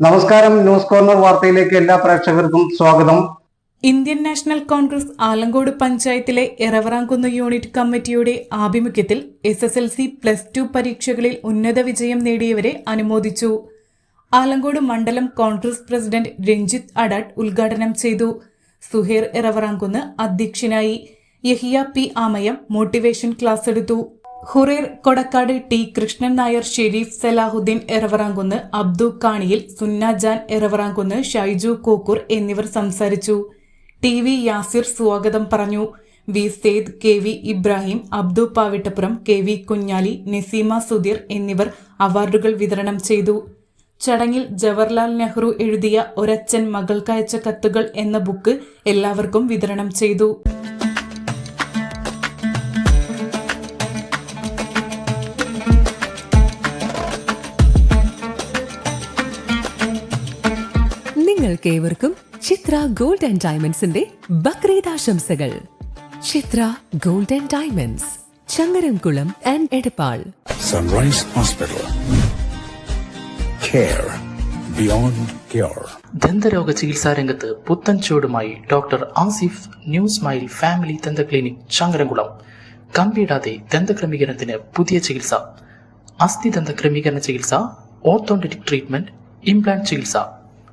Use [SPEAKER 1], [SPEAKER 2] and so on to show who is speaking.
[SPEAKER 1] നമസ്കാരം news corner വാർത്തയിലേക്ക് എല്ലാ പ്രേക്ഷകർക്കും സ്വാഗതം.
[SPEAKER 2] ഇന്ത്യൻ നാഷണൽ കോൺഗ്രസ് ആലങ്കോട് പഞ്ചായത്തിലെ എറവറാങ്കുന്ന് യൂണിറ്റ് കമ്മിറ്റിയുടെ ആഭിമുഖ്യത്തിൽ S S L C plus two പരീക്ഷകളിൽ ഉന്നത വിജയം നേടിയവരെ അനുമോദിച്ചു. ആലങ്കോട് മണ്ഡലം കോൺഗ്രസ് പ്രസിഡന്റ് രഞ്ജിത്ത് അഡാട്ട് ഉദ്ഘാടനം ചെയ്തു. സുഹേർ എറവറാങ്കുന്ന് അധ്യക്ഷനായി. Yahiya P Amayam motivation class എടുത്തു. ഹുറേർ കൊടക്കാട് ടി കൃഷ്ണൻ നായർ ഷെരീഫ് സലാഹുദ്ദീൻ എറവറാങ്കുന്ന് അബ്ദു കാണിയിൽ സുന്ന ജാൻ എറവറാങ്കുന്ന് ഷൈജു കോക്കൂർ എന്നിവർ സംസാരിച്ചു. ടി വി യാസിർ സ്വാഗതം പറഞ്ഞു. V Sayed K V Ibrahim Abdu Pavittappuram K V Kunhali Naseema Sudheer എന്നിവർ അവാർഡുകൾ വിതരണം ചെയ്തു. ചടങ്ങിൽ ജവഹർലാൽ നെഹ്റു എഴുതിയ ഒരച്ഛൻ മകൾക്കയച്ച കത്തുകൾ എന്ന ബുക്ക് എല്ലാവർക്കും വിതരണം ചെയ്തു.
[SPEAKER 3] നിങ്ങൾക്കേവർക്കും ചിത്ര ഗോൾഡ് ആൻഡ് ഡയമണ്ട്സിന്റെ ബക്രീദ് ആശംസകൾ. Chitra gold and diamonds Changaramkulam and Edappal.
[SPEAKER 4] Sunrise hospital care beyond.
[SPEAKER 5] ദന്തരോഗ ചികിത്സാ രംഗത്ത് പുത്തൻ ചൂടുമായി doctor Asif new smile family ദന്ത ക്ലിനിക് ചങ്ങരംകുളം. കമ്പിയിടാതെ ദന്തക്രമീകരണത്തിന് പുതിയ ചികിത്സ. അസ്ഥി ദന്ത ക്രമീകരണ ചികിത്സ ഓർത്തോണ്ടറ്റിക് ട്രീറ്റ്മെന്റ് ഇംപ്ലാന്റ് ചികിത്സ.